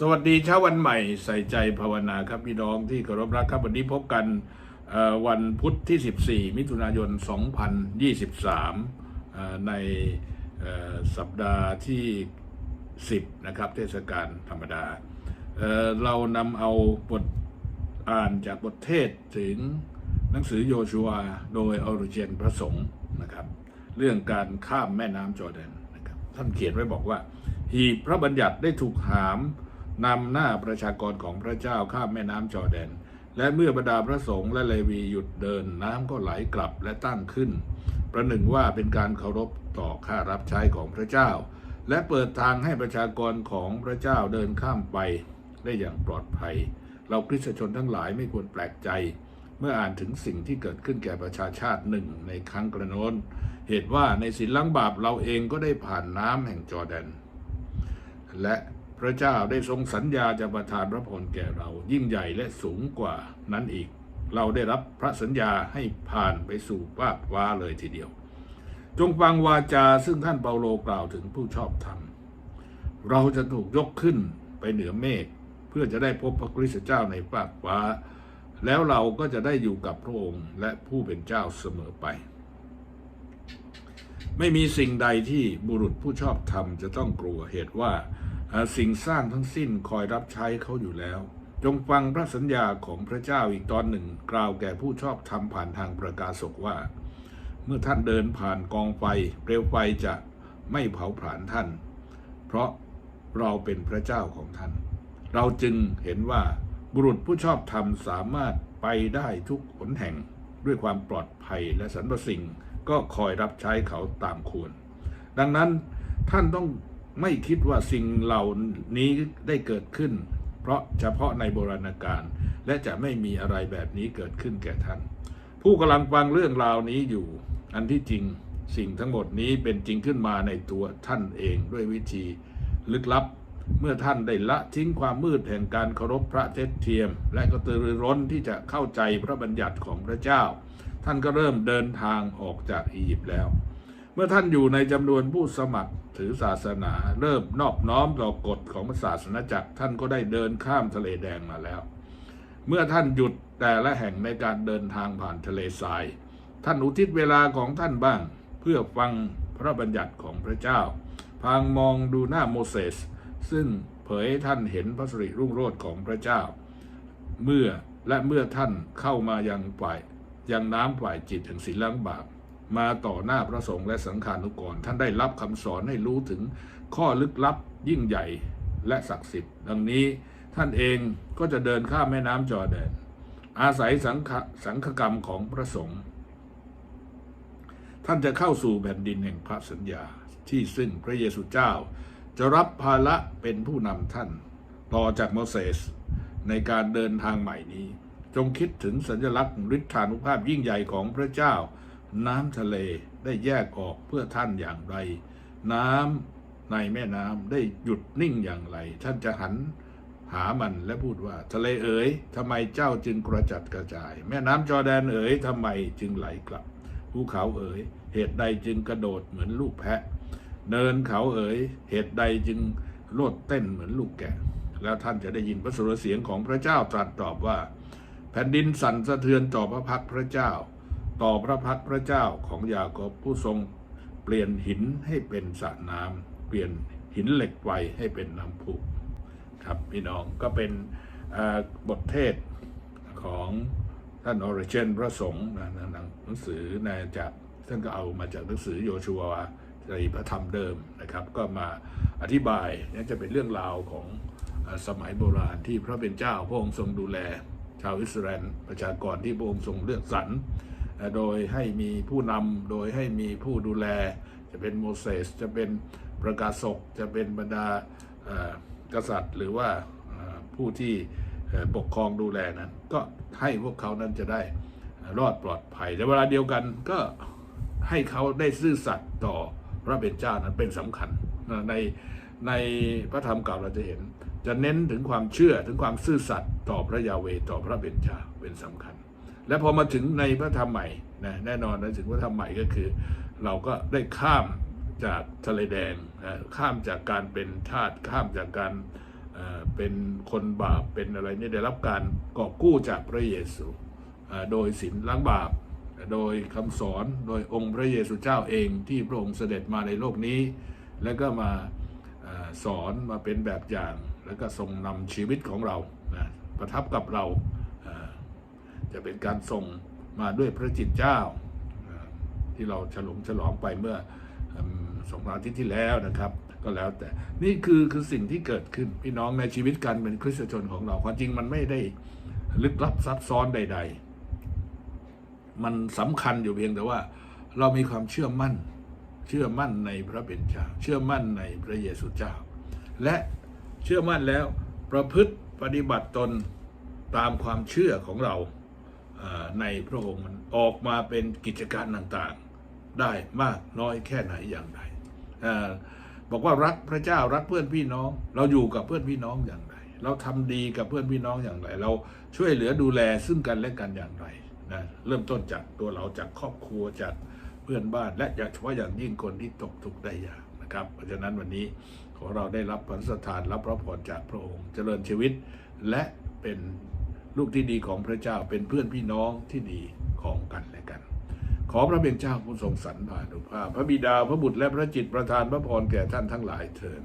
สวัสดีเช้าวันใหม่ใส่ใจภาวนาครับพี่น้องที่เคารพรักครับวันนี้พบกันวันพุธที่ 14 มิถุนายน 2023เอ่อในสัปดาห์ที่ 10 นะครับ เทศกาลธรรมดาเเรานำเอาบทอ่านจากบทเทศถึงหนังสือโยชัวโดยออริเจนพระสงฆ์นะครับ เรื่องการข้ามแม่น้ำจอร์แดนนะครับท่านเขียนไว้บอกว่า หีบพระบัญญัติได้ถูกหาม นำหน้าประชากรของพระเจ้าข้ามแม่น้ำจอแดน และเมื่อบรรดาพระสงฆ์และเลวีหยุดเดินน้ำก็ไหลกลับและตั้งขึ้น ประหนึ่งว่าเป็นการเคารพต่อข้ารับใช้ของพระเจ้า และเปิดทางให้ประชากรของพระเจ้าเดินข้ามไปได้อย่างปลอดภัย เราคริสตชนทั้งหลายไม่ควรแปลกใจ เมื่ออ่านถึงสิ่งที่เกิดขึ้นแก่ประชาชาติหนึ่งในครั้งกระโน้นเหตุว่าในสินล้างบาปเราเองก็ได้ผ่านน้ำแห่งจอแดน และ พระเจ้าได้ทรงสัญญาจะประทานพระพรแก่เรายิ่งใหญ่และสูงกว่านั้นอีก เราได้รับพระสัญญาให้ผ่านไปสู่ฟากฟ้าเลยทีเดียว จงฟังวาจาซึ่งท่านเปาโลกล่าวถึงผู้ชอบธรรม เราจะถูกยกขึ้นไปเหนือเมฆเพื่อจะได้พบพระคริสต์เจ้าในฟากฟ้า แล้วเราก็จะได้อยู่กับพระองค์และผู้เป็นเจ้าเสมอไป ไม่มีสิ่งใดที่บุรุษผู้ชอบธรรมจะต้องกลัวเหตุว่า สิ่งสร้างทั้งสิ้นคอยรับใช้เขาอยู่แล้ว จงฟังพระสัญญาของพระเจ้าอีกตอนหนึ่ง กล่าวแก่ผู้ชอบธรรมผ่านทางประกาศกว่า เมื่อท่านเดินผ่านกองไฟเปลวไฟจะไม่เผาผลาญท่าน เพราะเราเป็นพระเจ้าของท่าน เราจึงเห็นว่าบุรุษผู้ชอบธรรมสามารถไปได้ทุกหนแห่งด้วยความปลอดภัยและสรรพสิ่ง ก็คอยรับใช้เขาตามควร ดังนั้นท่านต้อง ไม่คิดว่าสิ่งเหล่านี้ได้เกิดขึ้น เพราะเฉพาะในโบราณกาลและจะไม่มีอะไรแบบนี้เกิดขึ้นแก่ท่าน ผู้กำลังฟังเรื่องราวนี้อยู่ อันที่จริงสิ่งทั้งหมดนี้เป็นจริงขึ้นมาในตัวท่านเองด้วยวิธี ลึกลับเมื่อท่านได้ละทิ้งความมืดแห่งการเคารพพระเท็จเทียม และก็ตือรือร้นที่จะเข้าใจพระบัญญัติของพระเจ้า ท่านก็เริ่มเดินทางออกจากอียิปต์แล้ว เมื่อท่านอยู่ในจำนวนผู้สมัครถือศาสนา เริ่มนอบน้อมต่อกฎของศาสนาจักรท่านก็ได้เดินข้ามทะเลแดงมาแล้ว เมื่อท่านหยุดแต่ละแห่งในการเดินทางผ่านทะเลทราย ท่านอุทิศเวลาของท่านบ้าง เพื่อฟังพระบัญญัติของพระเจ้า พางมองดูหน้าโมเสสซึ่งเผยให้ท่านเห็นพระสิริรุ่งโรจน์ของพระเจ้า เมื่อและเมื่อท่านเข้ามายังฝ่ายยังน้ำฝ่ายจิตถึงศีลล้างบาป มาต่อหน้าพระสงฆ์และสังฆานุกร ท่านได้รับคำสอนให้รู้ถึงข้อลึกลับยิ่งใหญ่และศักดิ์สิทธิ์ ดังนี้ท่านเองก็จะเดินข้ามแม่น้ำจอร์แดน อาศัยสังฆสังฆกรรมของพระสงฆ์ท่านจะเข้าสู่แผ่นดินแห่งพระสัญญา ที่ซึ่งพระเยซูเจ้า จะรับภาระเป็นผู้นำท่าน ต่อจากโมเสสในการเดินทางใหม่นี้ จงคิดถึงสัญลักษณ์ฤทธานุภาพยิ่งใหญ่ของพระเจ้า น้ำทะเลได้แยกออกเพื่อท่านอย่างไร น้ำในแม่น้ำได้หยุดนิ่งอย่างไร ท่านจะหันหามันและพูดว่า ทะเลเอ๋ยทำไมเจ้าจึงกระจัดกระจาย แม่น้ำจอแดนเอ๋ยทำไมจึงไหลกลับภูเขาเอ๋ยเหตุใดจึงกระโดดเหมือนลูกแพะ เนินเขาเอ๋ยเหตุใดจึงโลดเต้นเหมือนลูกแกะ แล้วท่านจะได้ยินพระสุรเสียงของพระเจ้าตรัสตอบว่า แผ่นดินสั่นสะเทือนต่อพระพักพระเจ้า ต่อพระพักพระเจ้าของยาโคบผู้ทรงเปลี่ยนหินให้เป็นสระน้ำเปลี่ยนหินเหล็กไฟให้เป็นน้ำพุครับพี่น้องก็เป็นบทเทศของท่านออริเจนพระสงฆ์นะนหนังสือในจากท่านก็เอามาจากหนังสือโยชัวในพระธรรมเดิมนะครับ ก็มาอธิบายนี่จะเป็นเรื่องราวของสมัยโบราณที่พระเป็นเจ้าพระองค์ทรงดูแล ชาวอิสราเอลประชากรที่พระองค์ทรงเลือกสรร โดยให้มีผู้นำโดยให้มีผู้ดูแล จะเป็นโมเสสจะเป็นประกาศกจะเป็นบรรดากษัตริย์ หรือว่าผู้ที่ปกครองดูแลนั้น ก็ให้พวกเขานั้นจะได้รอดปลอดภัยแต่เวลาเดียวกันก็ให้เขาได้ซื่อสัตย์ต่อพระเป็นเจ้านั้นเป็นสำคัญในในพระธรรมเก่าเราจะเห็น จะเน้นถึงความเชื่อถึงความซื่อสัตย์ต่อพระยาเวต่อพระเป็นเจ้าเป็นสำคัญ และพอมาถึงในพระธรรมใหม่นะแน่นอนนะถึงพระธรรมใหม่ก็คือ เราก็ได้ข้ามจากทะเลแดงนะข้ามจากการเป็นทาสข้ามจากการเป็นคนบาปเป็นอะไรนี่ได้รับการกอบกู้จากพระเยซูโดยศีลล้างบาป โดยคำสอนโดยองค์พระเยซูเจ้าเองที่พระองค์เสด็จมาในโลกนี้ แล้วก็มาสอนมาเป็นแบบอย่าง แล้วก็ทรงนำชีวิตของเรานะประทับกับเรา จะเป็นการทรงมาด้วยพระจิตเจ้า ที่เราฉลองฉลองไปเมื่อสองอาทิตย์ที่แล้วนะครับ ก็แล้วแต่นี่คือคือสิ่งที่เกิดขึ้นพี่น้องในชีวิตการเป็นคริสตชนของเราความจริงมันไม่ได้ลึกลับซับซ้อนใด ๆ มันสำคัญอยู่เพียงแต่ว่า เรามีความเชื่อมั่น เชื่อมั่นในพระเป็นเจ้า เชื่อมั่นในพระเยซูเจ้า และเชื่อมั่นแล้วประพฤติปฏิบัติตนตามความเชื่อของเรา ในพระองค์มันออกมาเป็นกิจการต่างๆ ได้มากน้อยแค่ไหนอย่างไรบอกว่ารักพระเจ้ารักเพื่อนพี่น้อง เราอยู่กับเพื่อนพี่น้องอย่างไร เราทำดีกับเพื่อนพี่น้องอย่างไร เราช่วยเหลือดูแลซึ่งกันและกันอย่างไรนะเริ่มต้นจากตัวเราจากครอบครัวจากเพื่อนบ้าน และโดยเฉพาะอย่างยิ่งคนที่ตกทุกข์ได้ยากนะครับ เพราะฉะนั้นวันนี้ขอเราได้รับพระสถานรับพระพรจากพระองค์เจริญชีวิตและเป็น ลูกที่ดีของพระเจ้าเป็นเพื่อนพี่น้องที่ดีของกันและกัน ขอพระเป็นเจ้าผู้ทรงสรรพานุภาพ พระบิดาพระบุตรและพระจิตประทานพระพรแก่ท่านทั้งหลายเถิด